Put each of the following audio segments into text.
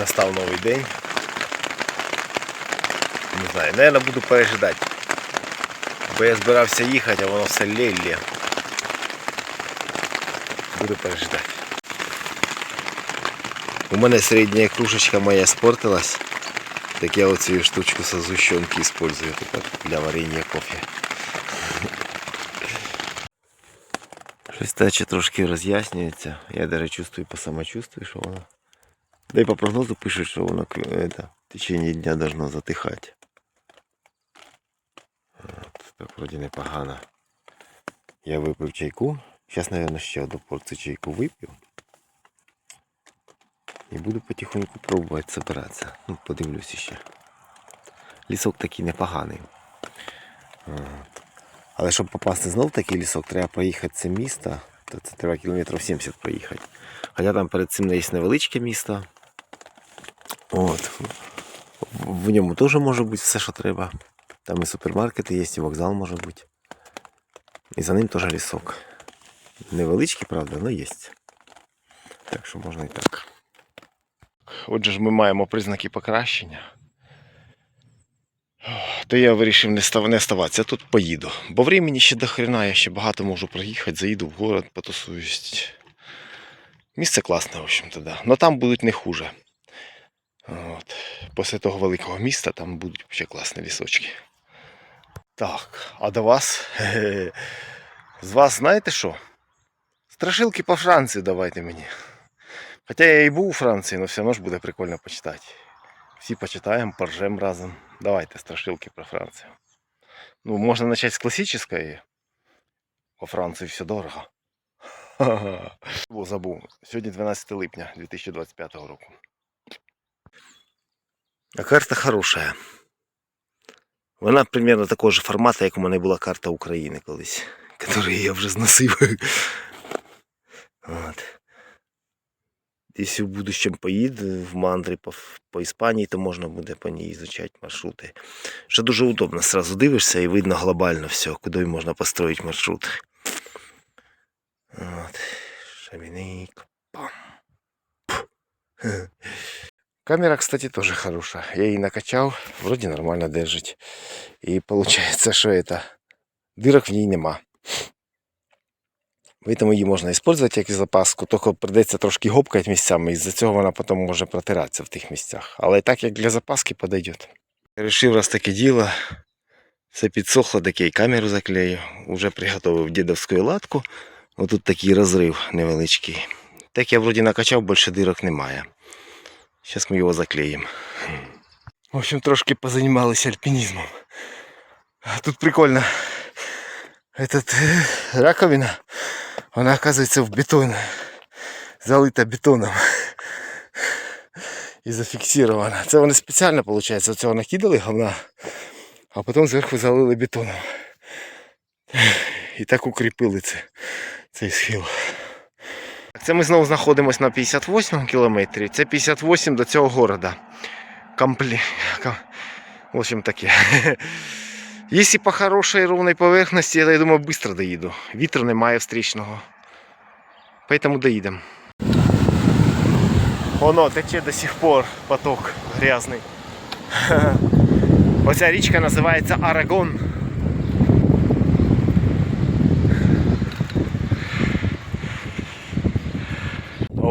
настав новий день. Не знаю, наверное, буду пережидати. Бо я збирався їхати, а воно все лє-лє. Буду пережидати. У мене середня кружечка моя спортилась. Так я оцю штучку со згущенки использую тепер для варення кофе. Щось тече трошки роз'яснюється. Я даже чувствую по самочувствию, що воно. Да і по прогнозу пишуть, що воно это, в течение дня должно затихати. От, так вроді непогано. Я випив чайку. Зараз, мабуть, ще одну порцію чайку вип'ю. І буду потихоньку пробувати збиратися. Ну, подивлюсь ще. Лісок такий непоганий. От. Але щоб попасти знов в такий лісок, треба проїхати це місто, то це треба кілометрів 70 проїхати. Хоча там перед цим є невеличке місто. От. В ньому теж може бути все, що треба. Там і супермаркети є, і вокзал може бути. І за ним теж лісок. Невеличкий, правда, але є. Так що можна і так. Отже ж ми маємо признаки покращення. То я вирішив не став, не ставатися, тут поїду. Бо времени ще до хрена, я ще багато можу проїхати, заїду в город, потусуюсь. Місце класне, в общем-то, да. Но там будуть не хуже. От. Після того великого міста там будуть ще класні лісочки. Так, а до вас? З вас знаєте що? Страшилки по Франції давайте мені. Хоча я і був у Франції, але все одно ж буде прикольно почитати. Всі почитаємо, поржем разом. Давайте страшилки про Францію. Ну, можна почати з класичної. По Франції все дорого. Забув. Сьогодні 12 липня 2025 року. А карта хороша. Вона примерно такого ж формату, як у мене була карта України колись, яку я вже зносив. От. Якщо в будущем поїду в мандри по, по Іспанії, то можна буде по ній ізучати маршрути. Що дуже удобно, сразу дивишся і видно глобально все, куди можна построїти маршрут. От. Шаміник. Пам. Пф. Камера, кстати, тоже хорошая. Я її накачав, вроде нормально держить. І получается, що это, дырок в ній нема. Тому її можна використовувати як запаску, тільки придеться трошки гопкати місцями, і з-за цього вона потім може протиратися в тих місцях. Але так як для запаски підійде. Рішив, раз таке діло, все підсохло, таке і камеру заклею. Уже приготував дідовську латку. Отут такий розрив невеличкий. Так я вроді накачав, більше дирок немає. Зараз ми його заклеїмо. В общем, трошки позанімалися альпінізмом. А Тут прикольно. Этот, э, раковина, вона оказывается в бетоне. Залита бетоном. І зафіксирована. Це вони спеціально, виходить, оцього накидали говна, а потім зверху залили бетоном. І так укріпили це, цей схил. Це ми знову знаходимося на 58 кілометрі. Це 58 до цього города. Комплі... В общем таке. Якщо по хорошій ровній поверхності, я думаю, швидко доїду. Вітру немає встрічного. Поэтому доїдемо. Воно тече до сих пор поток грязний. Оця річка називається Арагон.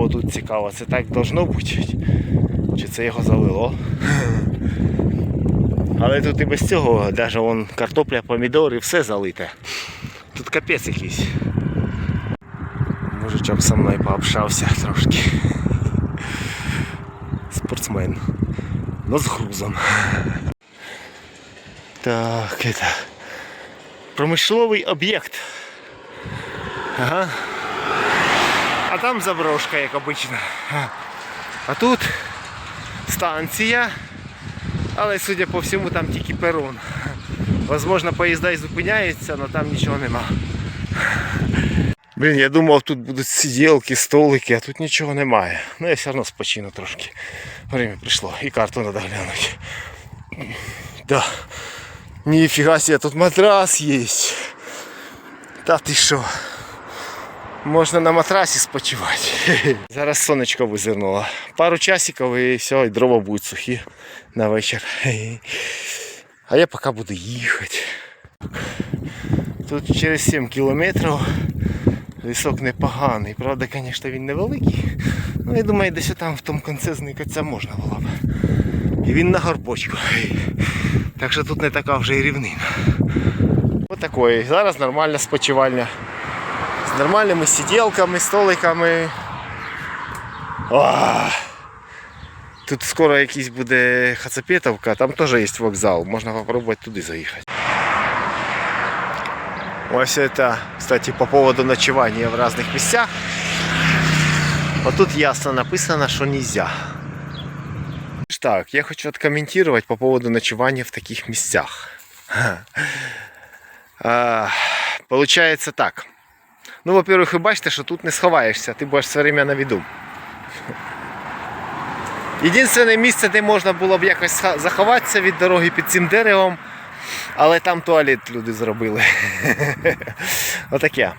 О, тут цікаво, це так должно бути? Чи це його залило? Але тут і без цього, навіть вон картопля, помідори, все залите. Тут капець якийсь. Мужичок со мною пообщався трошки. Спортсмен. Но з грузом. Так, это. Промисловий об'єкт. Ага. А там заброшка, як обично. А тут станція. Але судя по всьому там тільки перон. Возможно, поїзда і зупиняються, але там нічого нема. Блін, я думав, тут будуть сиділки, столики, а тут нічого немає. Ну я все одно спочину трошки. Время прийшло. І карту треба глянути. Да. Ніфіга себе, тут матрас є. Та ти що? Можна на матрасі спочивати. Зараз сонечко визирнуло. Пару часиків і все, і дрова будуть сухі на вечір. А я поки буду їхати. Тут через 7 кілометрів лісок непоганий. Правда, звісно, він невеликий. Ну, я думаю, десь там в тому кінці зникатися можна було б. І він на горбочку. Так що тут не така вже і рівнина. Ось такої. Зараз нормальна спочивальня. З нормальними сиділками, столиками. О! Тут скоро якийсь буде Хацапетовка, там теж є вокзал, можна попробувати туди заїхати. Ось это, кстати, по поводу ночевания в разных местах. Вот тут ясно написано, что нельзя. Так, я хочу откомментировать по поводу ночевания в таких местах. А, Получается так. Ну, во-первых, ви бачите, що тут не сховаєшся, ти будеш все время на виду. Єдине місце, де можна було б якось заховатися від дороги під цим деревом, але там туалет люди зробили. Отаке.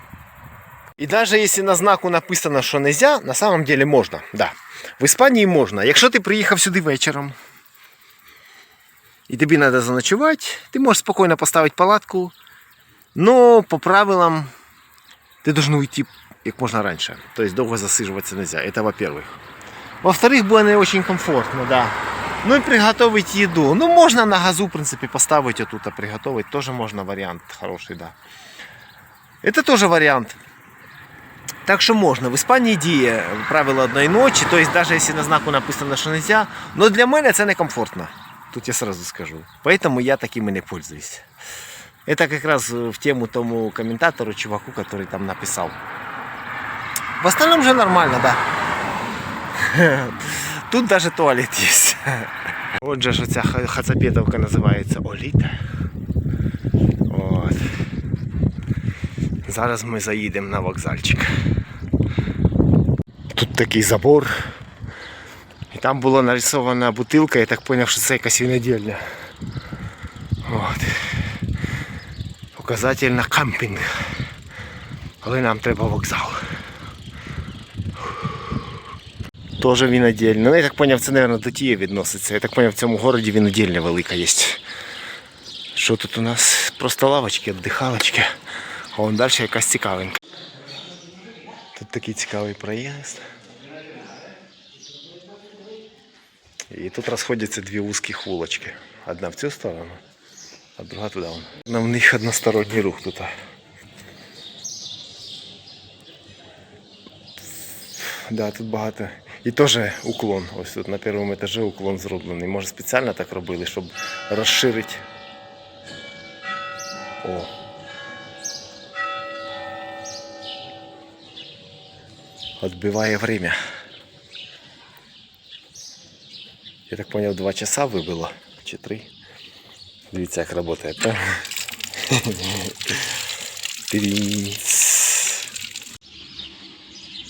І навіть якщо на знаку написано, що нельзя, на самом деле можна. Да. В Іспанії можна. Якщо ти приїхав сюди вечором, і тобі треба заночувати, ти можеш спокійно поставити палатку. Но по правилам ти должен уйти як можна раніше. Тобто довго засижуватися нельзя. Это во-первых. Во-вторых, было не очень комфортно, да. Ну и приготовить еду. Ну, можно на газу, в принципе, поставить вот тут, а приготовить. Тоже можно вариант хороший, да. Это тоже вариант. Так что можно. В Іспанії діє правило одної ночі, то есть даже если на знаку написано, що нельзя. Но для мене це некомфортно. Тут я сразу скажу. Поэтому я таким и не пользуюсь. Это как раз в тему тому комментатору, чуваку, который там написал. В остальном же нормально, да. Тут даже туалет есть. Отже ж оця ха- хацапетовка називається Оліта. От. Зараз ми заїдемо на вокзальчик. Тут такий забор. І там була нарисована бутилка, я так зрозумів, що це якась винодільня. От. Показатель на кампінг. Але нам треба вокзал. Тоже винодільня. Ну, я так зрозумів, це, мабуть, до тієї відноситься. Я так зрозумів, в цьому городі винодільня велика є. Що тут у нас? Просто лавочки, віддихалочки. А вон далі якась цікавинка. Тут такий цікавий проїзд. І тут розходяться дві вузьких вулочки. Одна в цю сторону, а друга туди. вон. В них односторонній рух тут. Да, тут багато. І теж уклон. Ось тут на першому етажі уклон зроблений. Може спеціально так робили, щоб розширити. О. Отбиває время. Я так понял, два часа вибило. Чи три. Дивіться, як працює. Тирінц.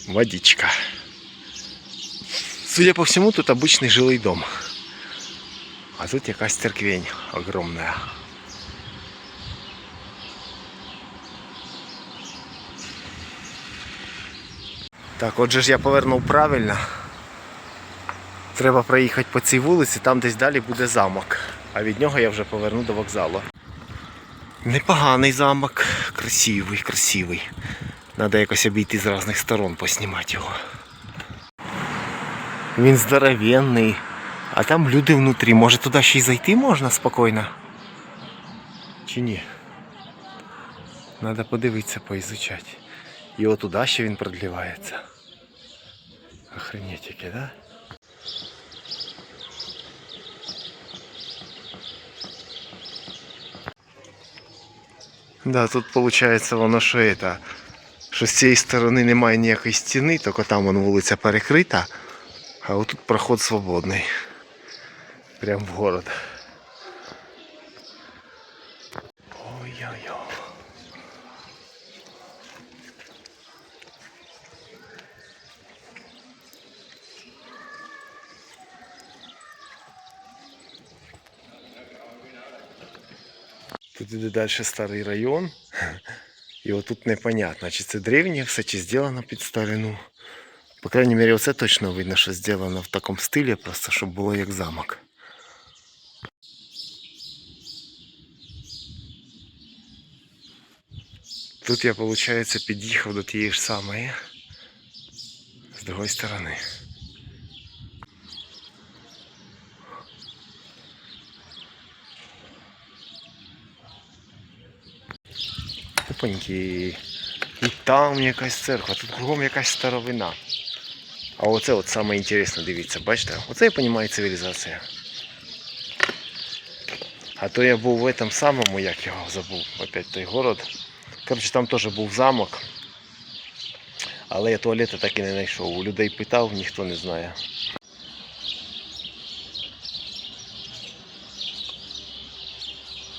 Водичка. Судя по всему, тут обычный жилый дом. А тут якась церквень огромная. Так, отже ж я повернув правильно. Треба проїхати по цій вулиці, там десь далі буде замок. А від нього я вже поверну до вокзалу. Непоганий замок, красивий, красивий. Треба якось обійти з різних сторон, поснімати його. Він здоровенний. А там люди внутрі. Може туди ще й зайти можна спокійно? Чи ні? Треба подивитися, поізучати. І отуда ще він продлівається. Охренеть да? Да, тут виходить воно що это, що з цієї сторони немає ніякої стіни, тільки там вон вулиця перекрита, а отут проход свободний. Прям в город. Тут іде далі старий район. І отут непонятно, чи це древнє все, чи зроблено під старину. По крайній мірі, оце точно видно, що зроблено в такому стилі, просто щоб було як замок. Тут я, виходить, під'їхав до тієї ж самої. З другої сторони. Опаньки. І там якась церква, тут кругом якась старовина. А оце от саме інтересне, дивіться, бачите? Оце я розумію цивілізація. А то я був в этом самому, як його забув, опять той город. Коротше, там теж був замок. Але я туалета так і не знайшов. У людей питав, ніхто не знає.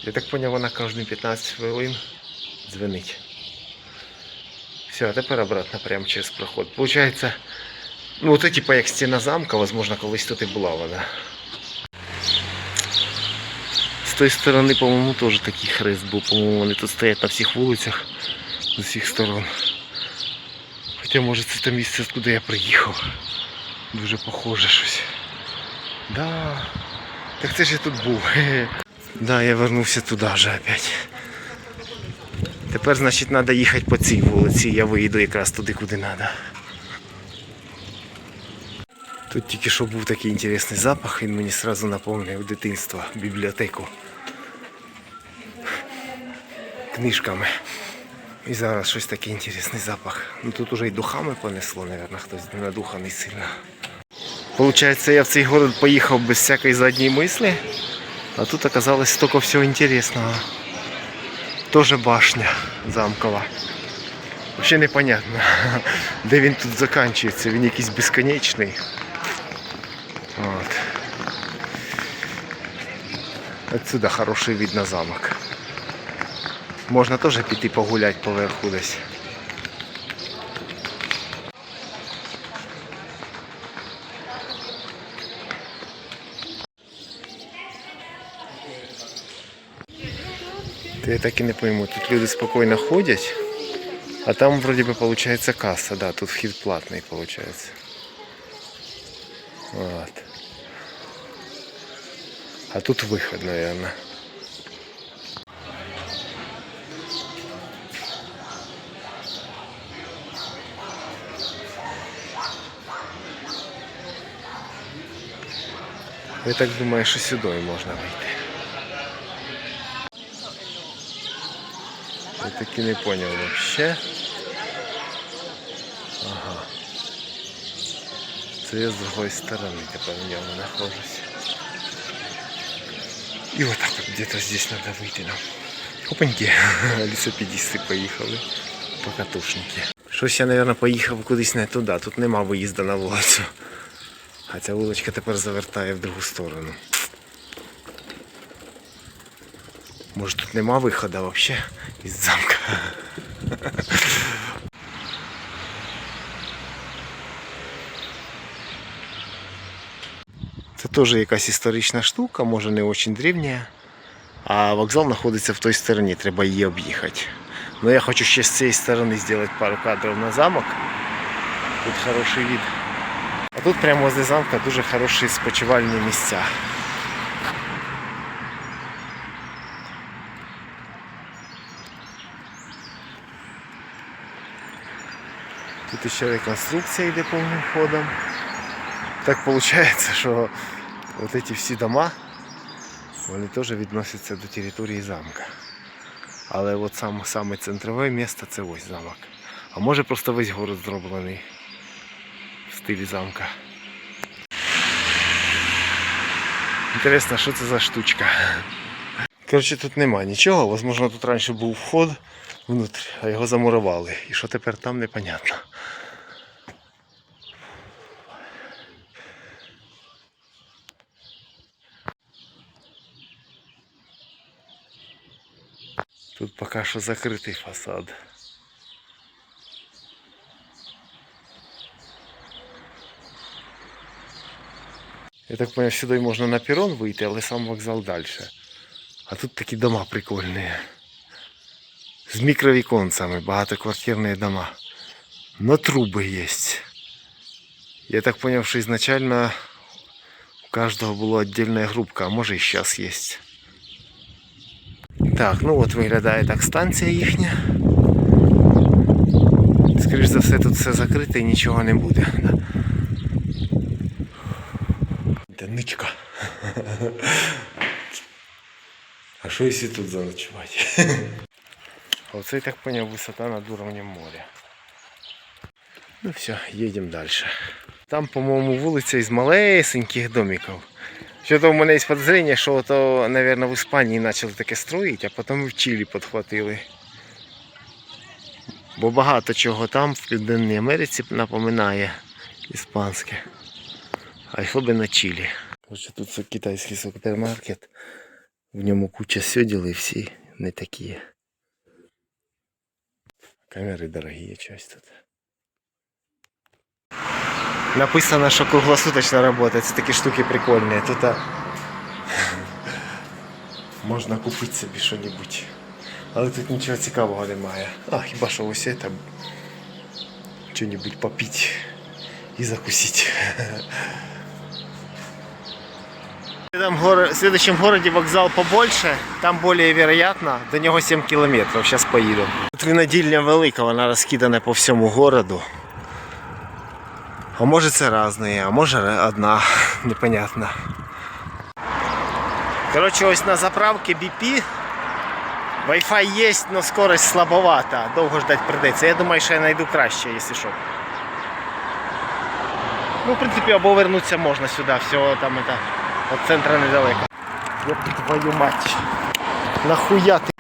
Я так поняв, вона кожні 15 хвилин дзвонить. Все, а тепер обратно прямо через проход. Получається, ну це типа як стіна замка, возможно, колись тут і була вона. З тої сторони, по-моєму, теж такий хрест був, по-моєму, вони тут стоять на всіх вулицях з усіх сторон. Хоча може це те місце, куди я приїхав. Дуже похоже щось. Да. Так це ж я тут був. Да, я вернувся туди вже опять. Тепер, значить, треба їхати по цій вулиці. Я виїду якраз туди, куди треба. Тут тільки що був такий інтересний запах, він мені одразу напомнив дитинство, бібліотеку. Книжками. І зараз щось такий інтересний запах. Ну тут уже й духами понесло, мабуть, хтось надуханий сильно. Получається, я в цей город поїхав без всякої задньої мислі, а тут оказалось стільки всього інтересного. Тоже башня замкова. Взагалі непонятно, де він тут закінчується. Він якийсь безконечний. От. Отсюда хороший вид на замок. Можна теж піти погуляти поверху десь. я так і не пойму. Тут люди спокійно ходять, а там вроде бы получается касса, да, тут вхід платний получается. Вот. А тут выход, наверное. Я так думаю, що сюди можна вийти. Таки не понял вообще. Ага. Це я з другої сторони тепер в ньому нахожусь. Вот так вот где-то здесь надо вийти нам. Опаньки, лісопідісти поїхали. Покатушники. Щось я, мабуть, поїхав кудись не туди. Тут нема виїзду на вулицю. А ця вуличка тепер завертає в другу сторону. Може тут нема виходу взагалі із замка. Це теж якась історична штука, може не дуже древня. А вокзал знаходиться в той стороні, треба її об'їхати. Ну я хочу ще з цієї сторони зробити пару кадрів на замок. Тут хороший вид. А тут прямо возле замка дуже хороші спочивальні місця. Тут ще реконструкція йде повним ходом. Так виходить, що от эти всі дома, вони теж відносяться до території замка. Але от саме, саме центрове місце це ось замок. А може просто весь город зроблений в стилі замка. Інтересно, що це за штучка. Коротше, тут нема нічого, возможно, тут раніше був вход внутрі, а його замурували. І що тепер там непонятно. Тут поки що закритий фасад. Я так понял, сюди можна на перрон вийти, але сам вокзал далі. А тут такі дома прикольні. З мікровіконцями, багатоквартирні дома. Но труби є. Я так понял, що ізначально у кожного була віддільна групка, а може і зараз є. Так, ну от виглядає так станція їхня. Скоріш за все, тут все закрите і нічого не буде. Де ничка. А що якщо тут заночувати? Оце, я так понял, висота над уровнем моря. Ну все, їдемо далі. Там, по-моєму, вулиця із малесеньких домиків. Що-то в мене є підозріння, що то, мабуть, в Іспанії почали таке строїти, а потім в Чилі підхватили. Бо багато чого там в Південній Америці напоминає іспанське. А особливо Чилі. Тут китайський супермаркет. В ньому куча сьоділ всі не такі. Камери дорогі щось тут. Написано, що круглосуточно робота. Це такі штуки прикольні. Тут а... можна купити собі що-небудь. Але тут нічого цікавого немає. А, хіба що ось це що-небудь попити і закусити. Горо- в следующем городе вокзал побольше, там более вероятно, до нього 7 кілометрів, зараз поїду. Тут велика, вона розкидана по всьому городу. А може це різні, а може одна, непонятно. Коротше, ось на заправці BP Wi-Fi є, але скорость слабовата. Довго ждать придеться. Я думаю, що я знайду краще, якщо що. Ну, в принципі, або вернутися можна сюди, все там это, від центру недалеко. Ёб твою мать. Нахуя ти?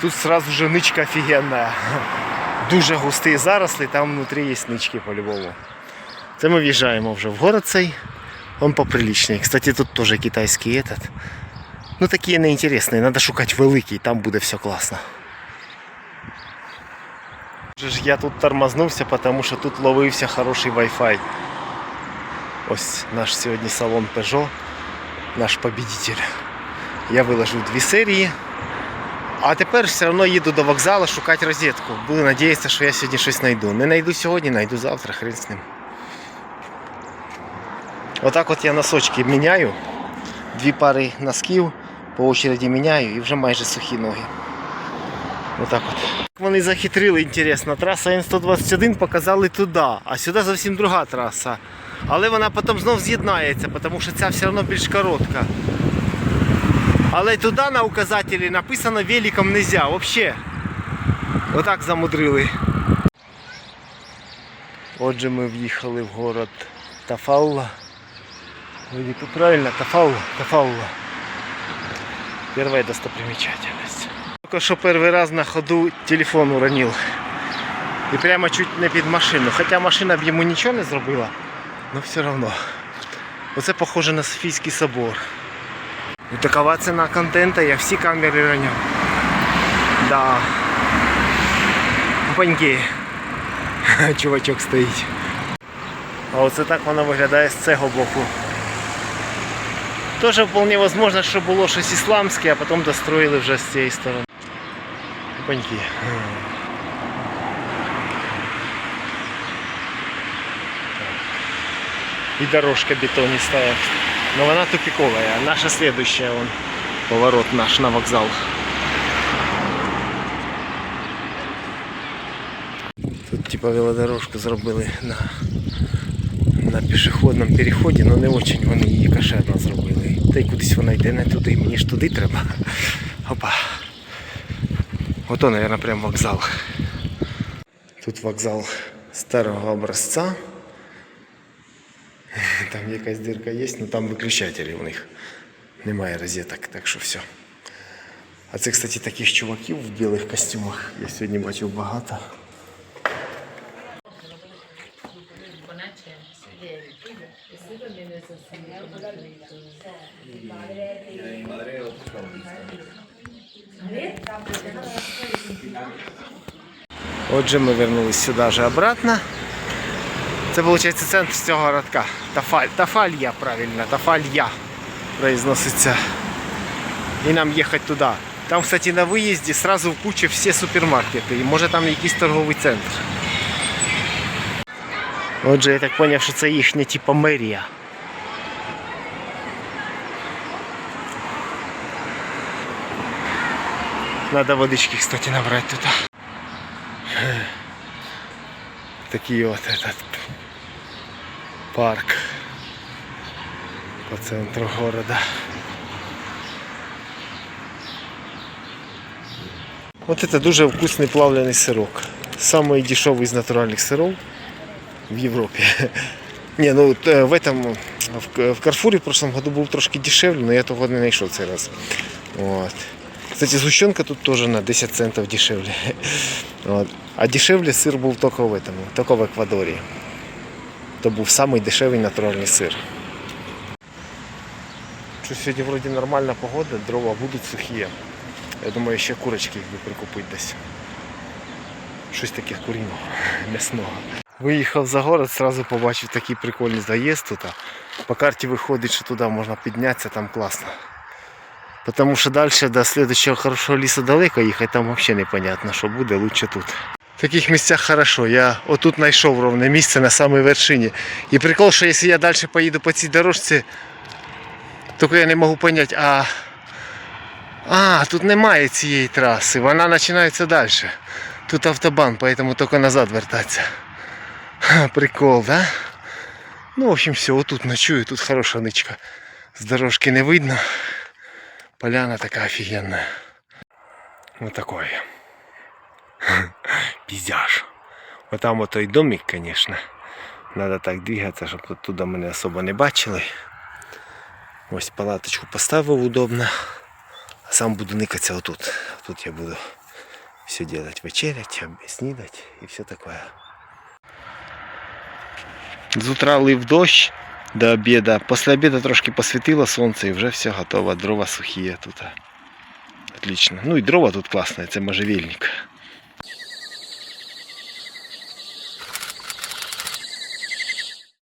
Тут сразу же ничка офігенна. Дуже густі заросли, там внутрі є нички по-любому. Це ми в'їжджаємо вже в город цей. Он поприличний. Кстати, тут теж китайський этот. Ну такі неінтересні, треба шукати великий, там буде все класно. Я тут тормознувся, тому що тут ловився хороший Wi-Fi. Ось наш сьогодні салон Peugeot, наш победитель. Я виложив дві серії. А тепер все одно їду до вокзалу шукати розетку. Буду надіятися, що я сьогодні щось знайду. Не знайду сьогодні, знайду завтра, хрен з ним. Отак от я носочки міняю. Дві пари носків по очереді міняю і вже майже сухі ноги. Отак от. Вони захитрили, інтересно. Траса Н121 показали туди, а сюди зовсім друга траса. Але вона потім знов з'єднається, тому що ця все одно більш коротка. Але туди на указателі написано великом нельзя, взагалі. Отак замудрили. Отже, ми в'їхали в город Тафалла. Вроде правильно, Тафалла, Тафалла. Первая достопримечательность. Только что первый раз на ходу телефон уронил. І прямо чуть не під машину. Хоча машина б йому нічого не зробила, але все одно. Оце похоже на Софійський собор. І такова ціна контента, я всі камери роняв. Да. Баньки. Чувачок стоїть. А оце так воно виглядає з цього боку. Тоже вполне возможно, що було щось ісламське, а потім достроїли вже з цієї сторони. Баньки. И дорожка бетонистая. Но она тупиковая. Наша следующая, он поворот наш на вокзал. Тут типа велодорожку зробили на, на пішохідному переході, але не очень вони її кошерно зробили. Та й кудись вона йде не туди, мені ж туди треба. Опа. Ото, мабуть, прям вокзал. Тут вокзал старого образця. Там якась дирка є, але там виключателі у них. Немає розеток, так що все. А це, кстати, таких чуваків в білих костюмах. Я сьогодні бачив багато. Отже, ми вернулись сюди же обратно. Це виходить центр цього городка. Тафаль, Тафалья, правильно, Тафалья произноситься. І нам їхати туди. Там, кстати, на виїзді сразу в кучі всі супермаркети. І може там якийсь торговий центр. Отже, я так зрозумів, що це їхня типа мерія. Надо водички, кстати, набрать тут Такий от этот парк по центру города. Вот это дуже вкусний плавлений сирок. Самый дешевый из натуральных сыров в Европе. Не, ну вот, э, в этом в, в Карфуре в прошлом году был трошки дешевле, но я того не знайшов цей раз. Вот. Кстати, згущенка тут тоже на 10 центов дешевле. Вот. А дешевле сир був тільки в этом, тільки в Еквадорі. То був самий дешевий натуральний сир. Що сьогодні вроді нормальна погода, дрова будуть сухі. Я думаю, ще курочки їх би прикупити десь. Щось таке куріного, м'ясного. Виїхав за город, сразу побачив такий прикольний заїзд тут. По карті виходить, що туди можна піднятися, там класно. Потому що далі до следующего хорошого лісу далеко їхати, там взагалі непонятно, що буде, лучше тут. В таких місцях хорошо. Я отут знайшов ровне місце на самій вершині. І прикол, що якщо я далі поїду по цій дорожці, тільки я не можу зрозуміти, а. А, тут немає цієї траси, вона починається далі. Тут автобан, поэтому тільки назад вертатися. Прикол, да? Ну, в общем, все, отут ночую, тут хороша ничка. З дорожки не видно. Поляна такая офигенная. Вот такой. Пиздяж. Вот там вот той домик, конечно. Надо так двигаться, щоб оттуда мене особо не бачили. Ось палаточку поставив удобно. А сам буду никатися отут. Тут я буду все делать, вечерять, снідать і все такое. З утра лив дощ до обіду. Після обіду трошки посвітило сонце і вже все готово. Дрова сухі тут. Отлично. Ну і дрова тут класна, це можжевельник.